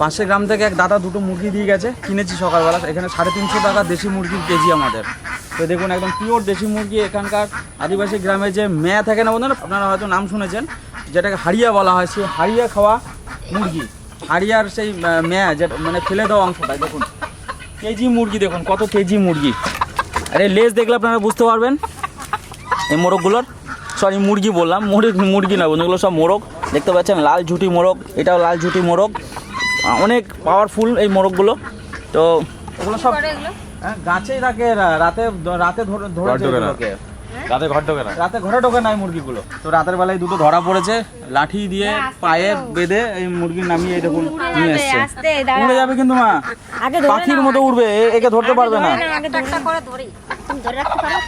পাশে গ্রাম থেকে এক দাদা দুটো মুরগি দিয়ে গেছে, কিনেছি সকালবেলা। এখানে সাড়ে তিনশো টাকা দেশি মুরগির কেজি আমাদের। তো দেখুন, একদম পিওর দেশি মুরগি এখানকার আদিবাসী গ্রামে যে মেয়া থাকে না বন্ধুরা, আপনারা হয়তো নাম শুনেছেন, যেটাকে হাড়িয়া বলা হয়, সেই হাড়িয়া খাওয়া মুরগি। হাড়িয়ার সেই মেয়া যেটা মানে ফেলে দেওয়া অংশটা, দেখুন। কেজি মুরগি, দেখুন, কত কেজি মুরগি। আরে, লেজ দেখলে আপনারা বুঝতে পারবেন, এই মোরগগুলোর। সরি মুরগি বললাম, মুরগি মুরগি না বন্ধুগুলো, সব মোরগ। দেখতে পাচ্ছেন, লাল ঝুটি মোরগ, এটাও লাল ঝুটি মোরগ। অনেক পাওয়ারফুল এই মোরগগুলো। তো ওগুলো সব হ্যাঁ, গাছেই থাকে রাতে রাতে ধরে ধরেছে ঘর ঢোকে না। রাতে ঘর ঢোকে না? রাতে ঘরে ঢোকে নাই মুরগিগুলো। তো রাতের বেলায় দুটো ধরা পড়েছে লাঠি দিয়ে পায়ে বেঁধে এই মুরগি নামিয়ে এই দেখুন নিয়ে এসছে। উড়ে যাবে কিন্তু মা। আগে ধরে পাখির মতো উড়বে এ- একে ধরতে পারবে না। আগে একটা করে ধরি। তুমি ধরে রাখতে পারো?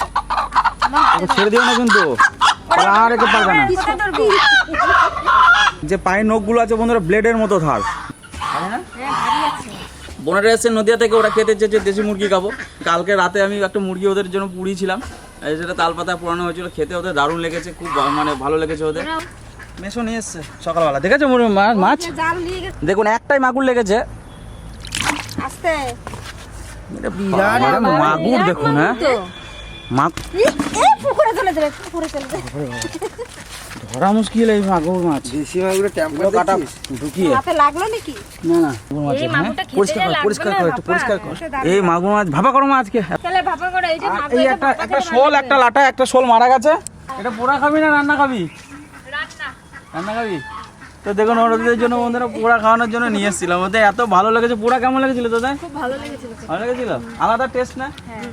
ছেড়ে দিও না কিন্তু। আর একে পারবে না। যে পায়ের নখগুলো আছে বন্ধুরা ব্লেডের মতো ধার ভারী বোনেরা এসছে নদিয়া থেকে ওরা খেতে চেয়েছে দেশি মুরগি খাব। কালকে রাতে আমি একটা মুরগি ওদের জন্য পুড়িয়েছিলাম এই যেটা তাল পাতা পুরানো হয়েছিল খেতে ওদের দারুণ লেগেছে খুব মানে ভালো লেগেছে ওদের। মেশো নিয়ে এসছে সকালবেলা। দেখেছ মাছ? দেখুন একটাই মাগুর লেগেছে। মাগুর দেখুন হ্যাঁ। তো। মাগ এই পুকুরে চলে যাবে পুকুরে চলে যাবে। ধরা মুশকিল এই মাগুর মাছ। দেশি টেম্পার কাটা ঢুকিয়ে। হাতে লাগল নাকি? না না। মাগুর মাছ এই হ্যাঁ? মাগুরটা খেতে পরিষ্কার কর পরিষ্কার কর একটু পরিষ্কার কর। এই মাগুর মাছ ভাপা করো মা আজকে। তাহলে ভাপা করে এই যে মাগুর এই একটা একটা শোল একটা লাটা একটা শোল মারা গেছে। এটা পোড়া খাবি না রান্না খাবি? রান্না। রান্না খাবি? তো দেখুন ওদের জন্য বন্ধুরা পোড়া খাওয়ানোর জন্য নিয়ে এসেছিলাম। ওদের এত ভালো লেগেছে পোড়া কেমন লেগেছিল তোদের? খুব ভালো লেগেছিল ভালো লেগেছিল? আলাদা টেস্ট না? হ্যাঁ।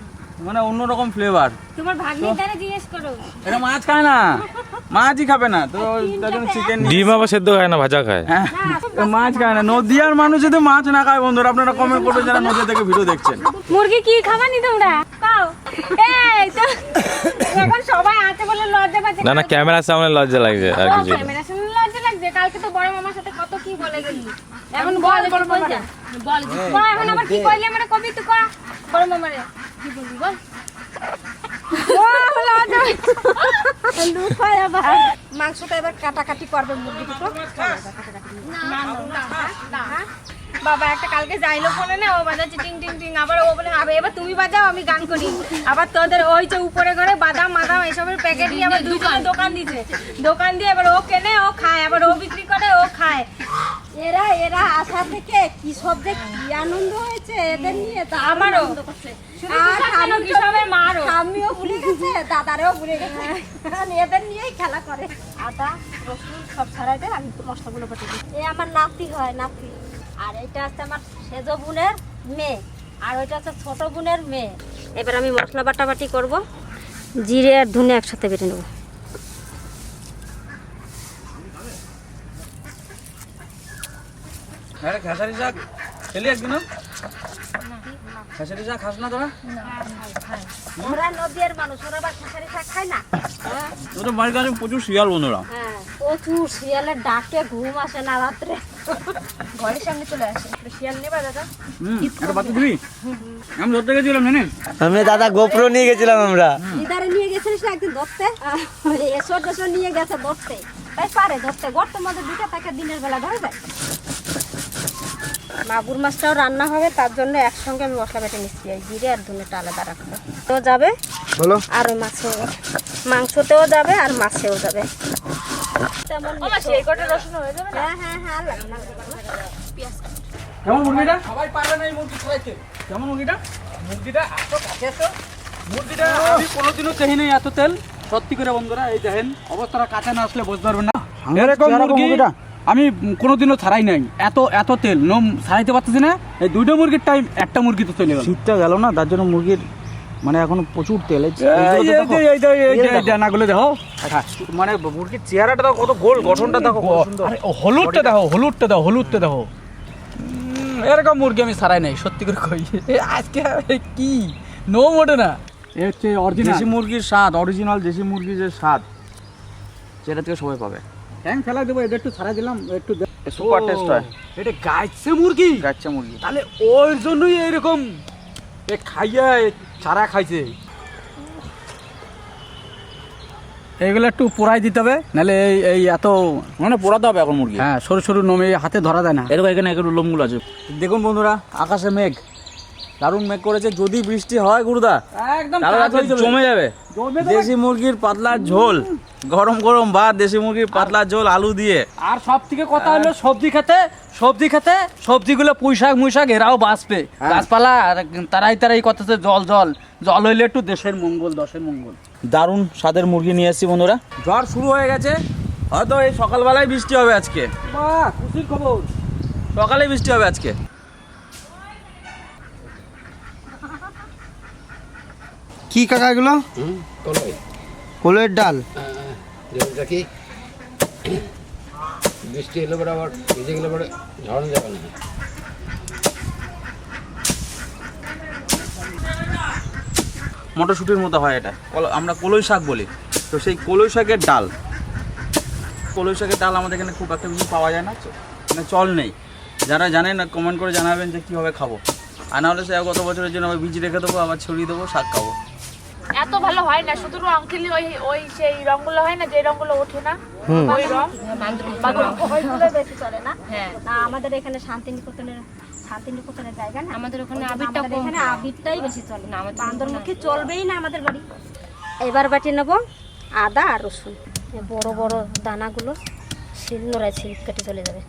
মানে অন্যরকম ফ্লেভার তোমার ভাগ্নির দ্বারা জিজ্ঞেস করো। এটা মাছ খায় না। মাছই খাবে না। তো তার জন্য চিকেন ডিম আবার সেদ্ধ খায় না ভাজা খায়। হ্যাঁ। তো মাছ খায় না। নদিয়ার মানুষ যদি মাছ না খায় বন্ধুরা আপনারা কমেন্ট করবেন যারা নদিয়া থেকে ভিডিও দেখছেন। মুরগি কি খাবানি তোমরা? খাও এই তো। এখন সবাই আছে বলে লজ্জা পাচ্ছে। না না ক্যামেরার সামনে লজ্জা লাগছে আর কিছু না। ক্যামেরা শুনে লজ্জা লাগছে। কালকে তো বড় মামার সাথে কত কি বলে গেলি। এখন বল বল বল। বল এখন আবার কি কইলি মানে কবি তো ক? বল মামারে কি বলবি বল। মাংসটা এবার কাটাকাটি করবে মুরগি দুটো না, না, না, হ্যাঁ? বাবা একটা কালকে যাইলো ফোনে না ও বাজাচ্ছে টিং টিং টিং আবার ও বলে আবে এবার তুমি বাজাও আমি গান করি। আবার তোদের ওই যে উপরে করে বাদাম মাদাম এসবের প্যাকেট নিয়ে আবার দুজনে দোকান। দিছে। দোকান দিয়ে এবার ও কেনে ও খায় আবার ও বিক্রি করে ও খায়। এরা এরা আসা থেকে কি সব যে কি আনন্দ হয়েছে এদের নিয়ে তা আমারও। আমিও ভুলে গেছে দাদারেও ভুলে গেছে। কারণ এদের নিয়েই খেলা করে। আদা রসুন সব ছাড়াই দেয় আমি মশলাগুলো দিই। এই আমার নাতি হয় নাতি। আর এটা হচ্ছে আমার সেজ বোনের মেয়ে আর ওইটা হচ্ছে ছোট বোনের মেয়ে। এবার আমি মশলা বাটাবাটি করব জিরে আর ধনে একসাথে বেটে নেব। রে, খেসারি শাক খেলি একদিনও? খেসারি শাক খাস না তোরা? ওরা নদীর মানুষ ওরা আবার শাক খায় না? তোদের বাড়ির কাছে প্রচুর শিয়াল বন্ধুরা। হ্যাঁ প্রচুর শিয়ালের ডাকে ঘুম আসে না রাত্রে। ঘরের সামনে চলে আসে শিয়াল নেবা দাদা। একটা বাচ্চা দিবি? আমি ধরতে গেছিলাম জানেন? আমি দাদা গোপ্রো নিয়ে গেছিলাম আমরা। দিদারে নিয়ে গেছিলিস না একদিন ধরতে? নিয়ে গেছে ধরতে। তাই পারে ধরতে। গর্তের মধ্যে দুটো তাকে দিনের বেলা ধরে যায়। মাগুর মাছটাও রান্না হবে তার জন্য একসঙ্গে আমি মশলা বেটে নিচ্ছি। এই জিরে আর ধনেটা আলাদা রাখব। তো যাবে? বলো। আর মাছেও। মাংসতেও যাবে আর মাছেও যাবে। তেমন সেই কটা রসুন হয়ে যাবে হ্যাঁ হ্যাঁ হ্যাঁ। কেমন মুরগিটা? সবাই পারবে না এই মুরগি খাইতে। কেমন মুরগিটা? মুরগিটা এত কাছে মুরগিটা আমি কোনোদিনও দেখি নাই এত তেল। সত্যি করে বন্ধুরা এই দেখেন অবস্থাটা কাছে না আসলে বুঝতে পারবেন না। এরকম মুরগি আমি কোনোদিনও ছাড়াই নাই। এত এত তেল। নোম ছাড়াইতে পারতেছি না। এই দুইটা মুরগির টাইম একটা মুরগি তো চলে গেল। শীতটা গেল না তার জন্য মুরগির মানে এখন প্রচুর তেল ডানাগুলো দেখো। মানে মুরগির চেহারাটা দেখো কত গোল গঠনটা দেখো হলুদটা দেখো হলুদটা দেখো হলুদটা দেখো। এরকম মুরগি আমি সারাই নাই সত্যি করে কই। আজকে কি? নো মোটে না। এ হচ্ছে অরিজিনাল দেশি মুরগির স্বাদ অরিজিনাল দেশি মুরগির যে স্বাদ সেটা থেকে সবাই পাবে। ট্যাং ফেলা দেবো এটা একটু ছাড়া দিলাম একটু সুপার টেস্ট হয়। এটা গাইছে মুরগি? গাচ্চা মুরগি। তাহলে ওর জন্যই এরকম এ খাইয়া চারা খাইছে। এইগুলো একটু পোড়াই দিতে হবে নাহলে এই এই এত মানে পোড়াতে হবে এখন মুরগি? হ্যাঁ সরু সরু নমে হাতে ধরা যায় না। এরকম এখানে একটু লোমগুলো আছে। দেখুন বন্ধুরা আকাশে মেঘ। দারুণ মেঘ করেছে। যদি বৃষ্টি হয় গুরুদা একদম তাহলে আজকে জমে যাবে। দেশি মুরগির পাতলা ঝোল গরম গরম বা দেশি মুরগির পাতলা ঝোল আলু দিয়ে। আর সব থেকে কথা হলো সবজি খেতে সবজি খেতে সবজিগুলো পুঁই শাক মুই শাক এরাও বাঁচবে। গাছপালা আর তারাই তারাই কথাতে জল জল। জল হইলে একটু দেশের মঙ্গল দশের মঙ্গল। দারুণ স্বাদের মুরগি নিয়ে এসেছি বন্ধুরা। ঝড় শুরু হয়ে গেছে। হয়তো এই সকালবেলায় বৃষ্টি হবে আজকে। খুশির খবর। সকালে বৃষ্টি হবে আজকে। কি কাকা এগুলো? কলের ডাল। কি বৃষ্টি এলে পরে আবার ভিজে গেলে পরে ঝড় যাবে না। মটরশুটির মতো হয় এটা। কল- আমরা কলই শাক বলি। তো সেই কলই শাকের ডাল। কলই শাকের ডাল আমাদের এখানে খুব একটা বেশি পাওয়া যায় না। চ- মানে চল নেই। যারা জানেন না কমেন্ট করে জানাবেন যে কীভাবে খাব। আর নাহলে সে গত বছরের জন্য আমি বীজ রেখে দেবো আবার ছড়িয়ে দেবো শাক খাব। এত ভালো হয় না শুধু খেলে ওই ওই সেই রংগুলো হয় না যে রংগুলো ওঠে না ওই রং। ওইগুলো বেশি চলে না। হ্যাঁ। না আমাদের এখানে শান্তিনিকেতনের শান্তিনিকেতনের জায়গা না। আমাদের ওখানে আবিরটা কম। এখানে আবিরটাই বেশি চলে। না, আমাদের বান্দরমুখী চলবেই না আমাদের বাড়ি। এবার বাটি নেব আদা আর রসুন। বড় বড় দানাগুলো শিল নোড়ায় ছিল কেটে চলে যাবে।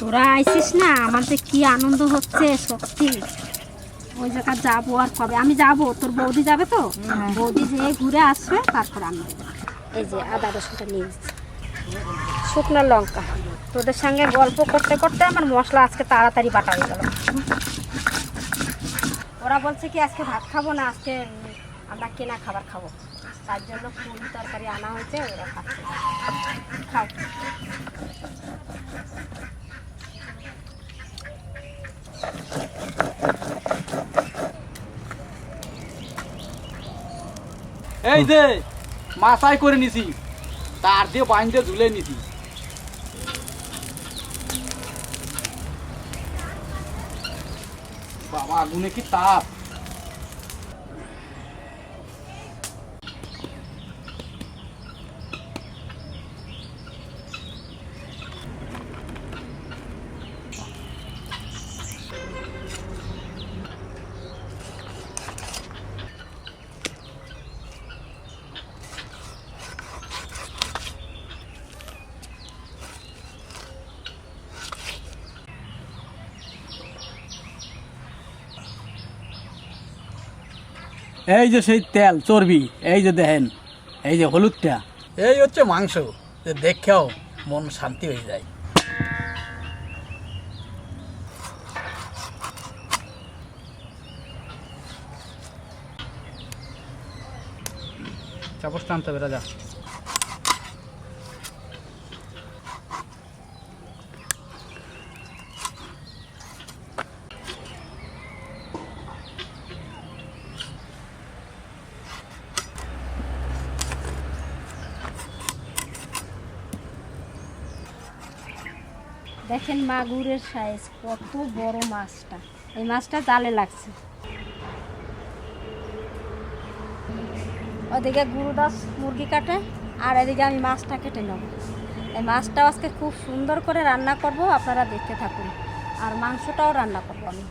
তোরা আইসিস না আমাদের কি আনন্দ হচ্ছে সত্যি। ওই জায়গা যাব আর কবে? আমি যাব তোর বৌদি যাবে তো? বৌদি যেয়ে ঘুরে আসবে তারপর আমি এই যে আদা রসুনটা নিয়ে শুকনো লঙ্কা। তোদের সঙ্গে গল্প করতে করতে আমার মশলা আজকে তাড়াতাড়ি বাটা হয়ে গেল। ওরা বলছে কি আজকে ভাত খাব না আজকে আমরা কেনা খাবার খাব। তার জন্য ফুল তরকারি আনা হয়েছে ওরা খাচ্ছে। খাও। এই যে মাথায় করে নিছি। তার দিয়ে বাইন্দে ঝুলে নিছি। বাবা আগুনে কি তাপ? এই যে সেই তেল, চর্বি, এই যে দেখেন, এই যে হলুদটা। এই হচ্ছে মাংস। যে দেখেও মন শান্তি হয়ে যায়। চাপস টানতে হবে, রাজা দেখেন মাগুরের সাইজ, কত বড় মাছটা। এই মাছটা জালে লাগছে। ওদিকে গুরুদাস মুরগি কাটে, আর এদিকে আমি মাছটা কেটে নেব। এই মাছটাও আজকে খুব সুন্দর করে রান্না করব, আপনারা দেখতে থাকুন। আর মাংসটাও রান্না করব আমি।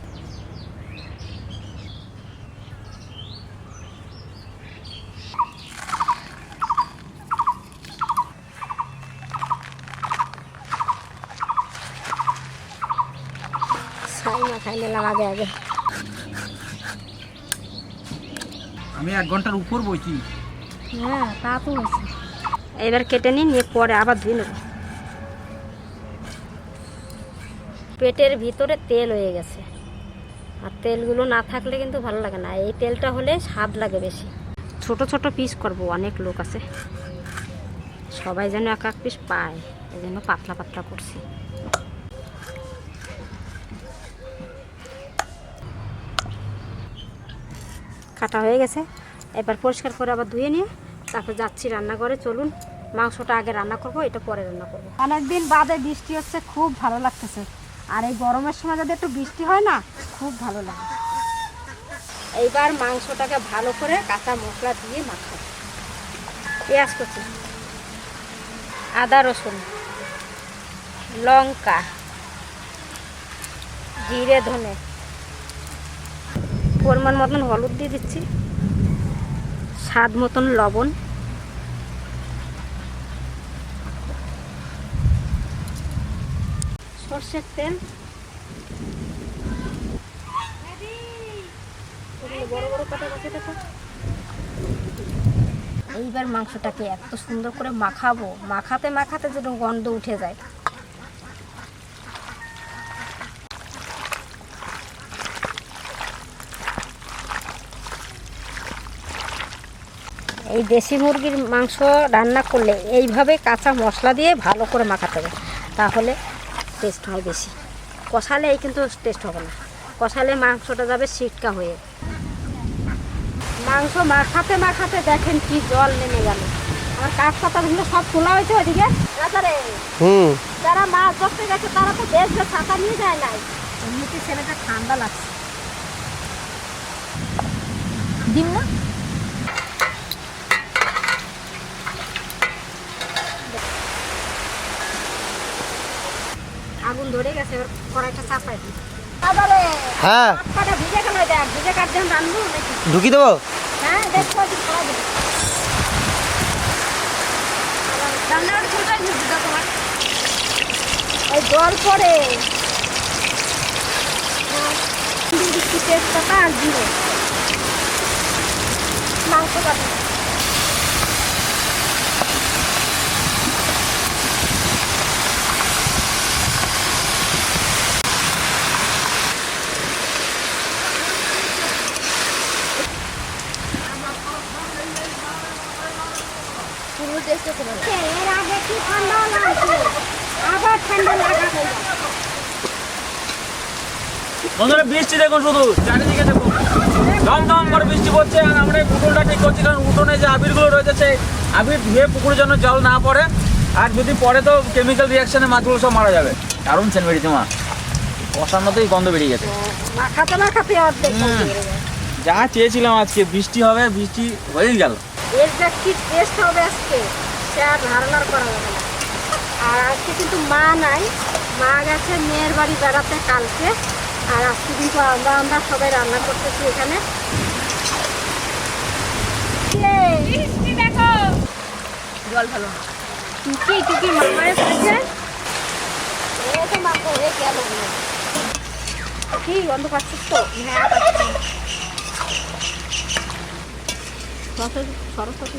আগে আগে। আমি এক ঘণ্টার উপর বইছি। হ্যাঁ তা তো হয়েছে এবার কেটে নিন নিয়ে পরে আবার ধুয়ে নেব। পেটের ভিতরে তেল হয়ে গেছে। আর তেলগুলো না থাকলে কিন্তু ভালো লাগে না। এই তেলটা হলে স্বাদ লাগে বেশি। ছোট ছোট পিস করব অনেক লোক আছে। সবাই যেন এক এক পিস পায় এই জন্য পাতলা পাতলা করছি। কাটা হয়ে গেছে। এবার পরিষ্কার করে আবার ধুয়ে নিয়ে তারপর যাচ্ছি রান্নাঘরে। চলুন, মাংসটা আগে রান্না করব, এটা পরে রান্না করব। অনেকদিন বাদে বৃষ্টি হচ্ছে, খুব ভালো লাগতেছে। আর এই গরমের সময় যদি একটু বৃষ্টি হয় না, খুব ভালো লাগে। এইবার মাংসটাকে ভালো করে কাঁচা মশলা দিয়ে মাখাবো পেঁয়াজ কুচি, আদা রসুন, লঙ্কা, জিরে, ধনে পরিমাণ মতন হলুদ দিয়ে দিচ্ছি। স্বাদ মতন লবণ। সর্ষের তেল। এইবার মাংসটাকে এত সুন্দর করে মাখাবো। মাখাতে মাখাতে যেন গন্ধ উঠে যায়। এই দেশি মুরগির মাংস রান্না করলে এইভাবে কাঁচা মশলা দিয়ে ভালো করে মাখাতে হবে। তাহলে টেস্ট হয় বেশি। কষালে এই কিন্তু টেস্ট হবে না। কষালে মাংসটা যাবে সিটকা হয়ে। মাংস মাখাতে মাখাতে দেখেন কি জল নেমে গেল। আমার কাঠ পাতাগুলো সব খোলা হয়েছে ওইদিকে। হুম। যারা মাছ ধরতে গেছে তারা তো দেখবে ছাতা নিয়ে যায় নাই। এমনিতে ছেলেটা ঠান্ডা লাগছে। ডিম না আগুন ধরে গেছে এবার কড়াইটা চাপাই দিই। আবারে হ্যাঁ। কাটা ভিজে গেল দেখ ভিজে কাট যখন রান্নু নাকি? ঢুকি দেবো? হ্যাঁ দেখো কি করা যাবে রান্নার তোমার। এই জল পরে দিচ্ছি তেজপাতা আর জিরে মাংস কাটি। এর আগে কি ঠান্ডা লাগছে আবার ঠান্ডা লাগা বন্ধুরা বৃষ্টি দেখুন শুধু চারিদিকে দেখুন। দম দম করে বৃষ্টি পড়ছে আর আমরা এই পুকুরটা ঠিক করছি কারণ উঠোনে যে আবিরগুলো রয়েছে সেই আবির ধুয়ে পুকুরের জন্য জল না পড়ে। আর যদি পড়ে তো কেমিক্যাল রিয়াকশনে মাছগুলো সব মারা যাবে। দারুণ সেন বেরিয়েছে মা। কষানোতেই গন্ধ বেরিয়ে গেছে। যা চেয়েছিলাম আজকে বৃষ্টি হবে বৃষ্টি হয়েই গেল। এর কি টেস্ট হবে আজকে? সে আর ধারণার করা যাবে না। আর আজকে কিন্তু মা নাই। মা গেছে মেয়ের বাড়ি বেড়াতে কালকে। আর আজকে কিন্তু আমরা আমরা সবাই রান্না করতেছি এখানে। জল ভালো টুকি টুকি পড়েছে হয়ে গেল কি গন্ধ পাচ্ছিস তো? হ্যাঁ সরস্বতী সরস্বতী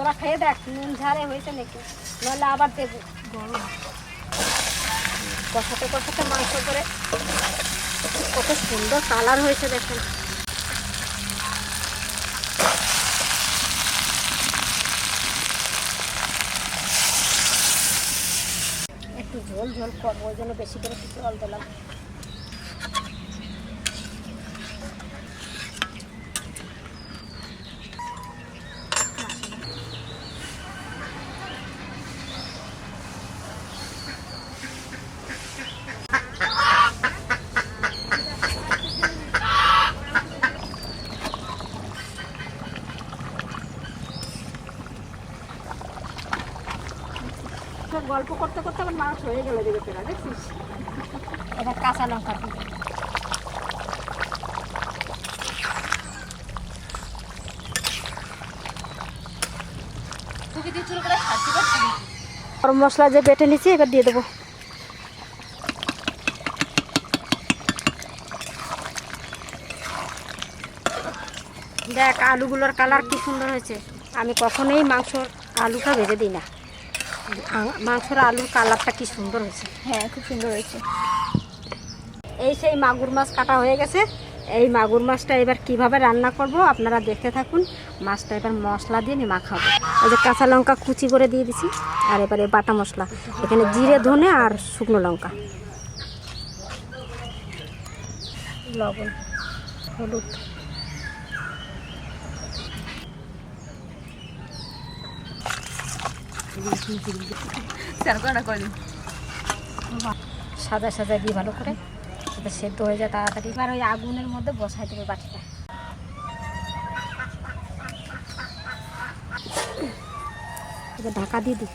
তোরা খেয়ে দেখ, নুন ঝাড়ে হয়েছে নাকি? নাহলে আবার দেবো। কষাতে কষাতে মাংস করে কত সুন্দর কালার হয়েছে দেখেন। একটু ঝোল ঝোল করব ওই জন্য বেশি করে একটু জল দিলাম তো গল্প করতে করতে এটা কাঁচা লঙ্কা গরম মশলা যে বেটে নিচ্ছি এবার দিয়ে দেবো। দেখ, আলুগুলোর কালার কি সুন্দর হয়েছে। আমি কখনোই মাংসর আলুটা ভেজে দিই না। মাংসের আলুর কালারটা কি সুন্দর হয়েছে? হ্যাঁ খুব সুন্দর হয়েছে। এই সেই মাগুর মাছ কাটা হয়ে গেছে। এই মাগুর মাছটা এবার কীভাবে রান্না করব আপনারা দেখতে থাকুন। মাছটা এবার মশলা দিয়ে নিয়ে মাখাবো। এই যে কাঁচা লঙ্কা কুচি করে দিয়ে দিছি আর এবারে বাটা মশলা। এখানে জিরে ধনে আর শুকনো লঙ্কা। লবণ হলুদ। সাদা সাদা দিয়ে ভালো করে সেটা সেদ্ধ হয়ে যায় তাড়াতাড়ি। এবার ওই আগুনের মধ্যে বসাই দেবে বাটিটা। এবার ঢাকা দিয়ে দিই।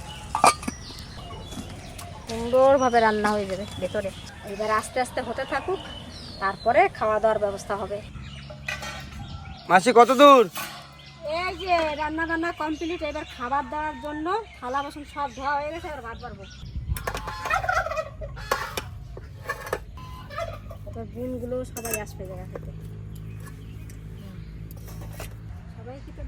সুন্দরভাবে রান্না হয়ে যাবে ভেতরে। এবার আস্তে আস্তে হতে থাকুক, তারপরে খাওয়া দাওয়ার ব্যবস্থা হবে। মাসি, কত দূর? যে রান্না বান্না কমপ্লিট এবার খাবার দেওয়ার জন্য থালা, বাসন সব ধোয়া হয়ে গেছে, এবার ভাত পারব বোনগুলো সবাই আসবে জায়গা থেকে সবাই কি তোর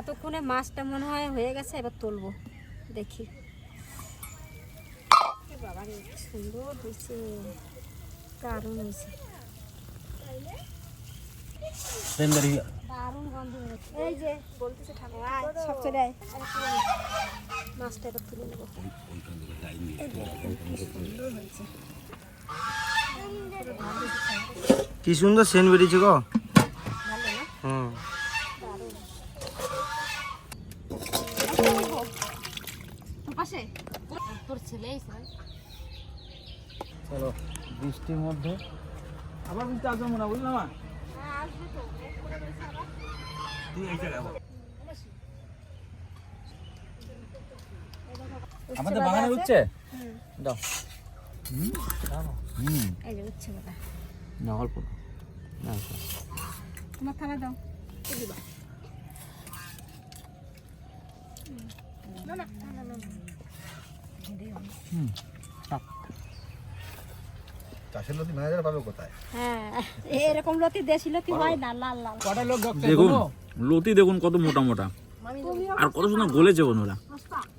এতক্ষণে মাছটা মনে হয় হয়ে গেছে, এবার তুলবো, দেখি। বাবা সুন্দর হয়েছে, দারুণ হয়েছে। দারুণ গন্ধ এই যে বলতেছে ঠাকুর সব চলে আয়। মাছটা এবার তুলে নেব কি সুন্দর হয়েছে কি সুন্দর সেন বেরিয়েছে গো ভালো না হুম তোর পাশে তোর ছেলে চলো বৃষ্টির মধ্যে আবার বৃষ্টি আসবে মনে হয়, বুঝলে মা তুই এই জায়গায় বল। উঠছে দাও। হুম। এই যে উচ্ছে বাবা না অল্প না তোমার থালা দাও। দিবা না না না না না চাষের লতি ম্যানেজার পাবে কোথায়? হ্যাঁ এরকম লতি দেশি লতি হয় না লাল লাল। দেখুন লতি দেখুন কত মোটা মোটা। আর কত সুন্দর গলেছে বন্ধুরা।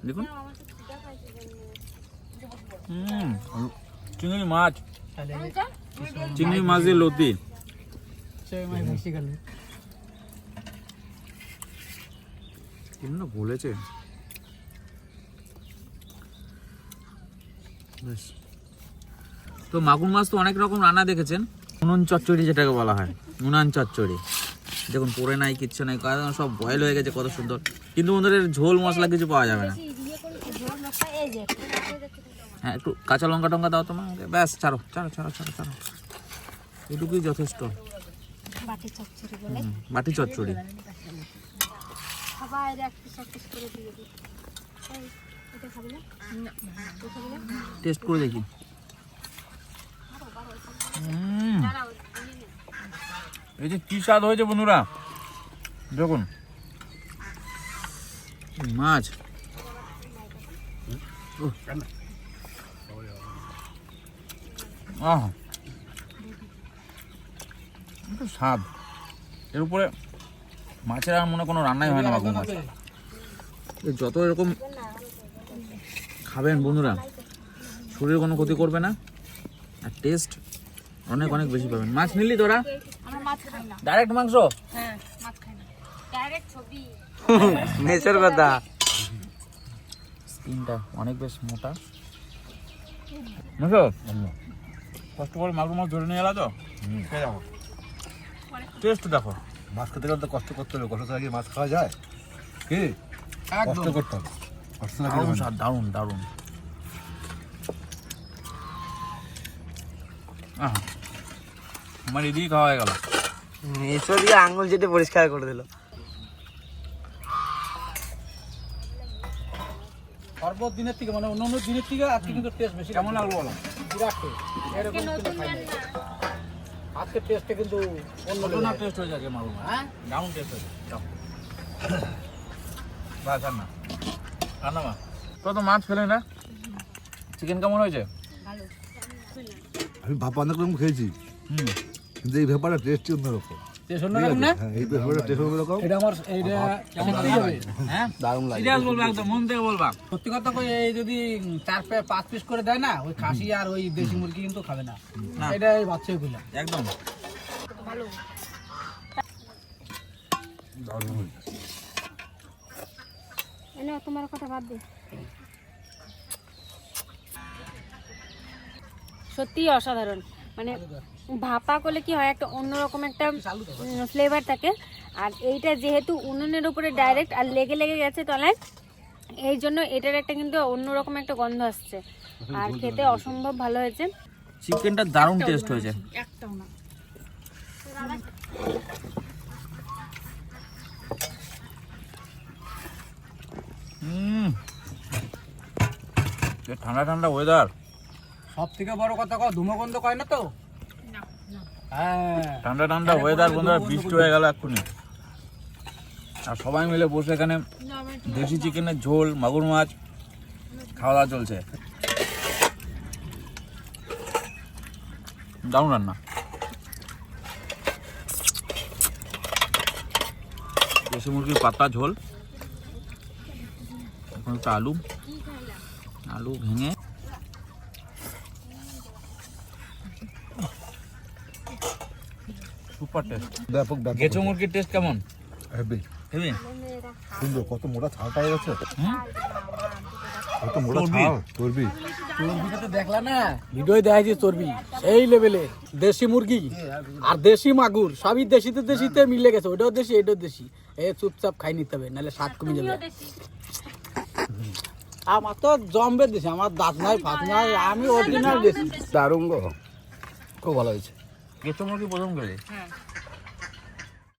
দেখুন। হুম চিংড়ি মাছ। চিংড়ি মাছ দিয়ে লতি। কেমন বলেছে। বেশ। তো মাগুর মাছ তো অনেক রকম রান্না দেখেছেন। উনুন চচ্চড়ি যেটাকে বলা হয় উনান চচ্চড়ি। দেখুন পরে নাই কিচ্ছু নাই কারণ সব বয়েল হয়ে গেছে কত সুন্দর। কিন্তু ওদের ঝোল মশলা কিছু পাওয়া যাবে না। হ্যাঁ একটু কাঁচা লঙ্কা টঙ্কা দাও তোমার ব্যাস ছাড়ো ছাড়ো ছাড়ো ছাড়ো ছাড়ো। এটুকুই যথেষ্ট। বাটি চচ্চড়ি টেস্ট করে দেখি। এই যে কি স্বাদ হয়েছে বন্ধুরা? দেখুন। মাছ। স্বাদ। এর উপরে মাছের আর মনে কোনো রান্নাই হয় না মাগুর মাছ যত এরকম খাবেন বন্ধুরা শরীরে কোনো ক্ষতি করবে না আর টেস্ট অনেক অনেক বেশি পাবেন। মাছ নিলি তোরা? আমরা মাছ খাই না। ডাইরেক্ট মাংস? হ্যাঁ মাছ খাই না। ডাইরেক্ট ছবি। নেচার কথা। স্কিনটা অনেক বেশ মোটা। বুঝছ কষ্ট করে মাগুর মাছ ধরে নিয়ে এলা তো? খেয়ে যাব। টেস্ট দেখো। মাছ খেতে গেলে তো কষ্ট করতে হবে। কষ্ট ছাড়া কি মাছ খাওয়া যায়? কি? কষ্ট করতে হবে। কষ্ট না দারুণ স্বাদ দারুণ আমার এদিকে খাওয়া হয়ে গেল। এসো দিয়ে আঙুল যেটে পরিষ্কার করে দিল। সর্ব দিনের থেকে মানে অন্য অন্য দিনের থেকে আজকে কিন্তু টেস্ট বেশি কেমন লাগল বলো? বিরাট এরকম কিন্তু খাই নাই। আজকের টেস্টে কিন্তু অন্য কত না টেস্ট হয়ে যাবে মাছ হ্যাঁ? দারুণ টেস্ট হয়েছে যাও। বাস আর না আর না মা। তো তো মাছ ফেলে না? চিকেন কেমন হয়েছে? আমি ভাপা অনেক রকম খেয়েছি। হুম। কিন্তু এই ব্যাপারটা টেস্টই অন্যরকম। হ্যাঁ, হ্যাঁ? মন সত্যি কথা কই এই যদি চার পাঁচ পিস করে দেয় না ওই খাসি আর ওই দেশি মুরগি কিন্তু খাবে না। না। এটা এই কইলাম একদম। এনে তোমার কথা বাদ দে। সত্যি অসাধারণ। মানে ভাপা করলে কি হয় একটা অন্যরকম একটা ফ্লেভার থাকে। আর এইটা যেহেতু উনুনের উপরে ডাইরেক্ট আর লেগে লেগে গেছে তলায় এই জন্য এটার একটা কিন্তু অন্যরকম একটা গন্ধ আসছে। আর খেতে অসম্ভব ভালো হয়েছে। চিকেনটা দারুণ টেস্ট হয়েছে। একটাও না। ঠান্ডা ঠান্ডা ওয়েদার সব থেকে বড় কথা ধুমগন্ধ কয় না তো? ঠান্ডা ঠান্ডা ওয়েদার বন্ধুরা বৃষ্টি হয়ে গেল এক্ষুনি। আর সবাই মিলে বসে এখানে দেশি চিকেনের ঝোল মাগুর মাছ খাওয়া দাওয়া চলছে। দারুণ রান্না। দেশি মুরগির পাতা ঝোল। এখন একটা আলু। আলু ভেঙে সুপার টেস্ট ব্যাপক ব্যাপক গেচো মুরগির টেস্ট কেমন? হেভি হেবি সুন্দর কত মোটা ছাল পাওয়া গেছে? কত মোটা ছাল? চর্বি। চর্বিটা তো দেখলা না? ভিডিও দেখা যায় চর্বি। সেই লেভেলে দেশি মুরগি আর দেশি মাগুর সবই দেশিতে দেশিতে মিলে গেছে। ওটাও দেশি এটাও দেশি। এ চুপচাপ খাই নিতে হবে নাহলে স্বাদ কমে যাবে। আমার তো জম্বে দেশি আমার দাঁত নাই ফাত নাই আমি অরিজিনাল দেশি। দারুণ গো খুব ভালো হয়েছে। গেচো মুরগি প্রথম গেলে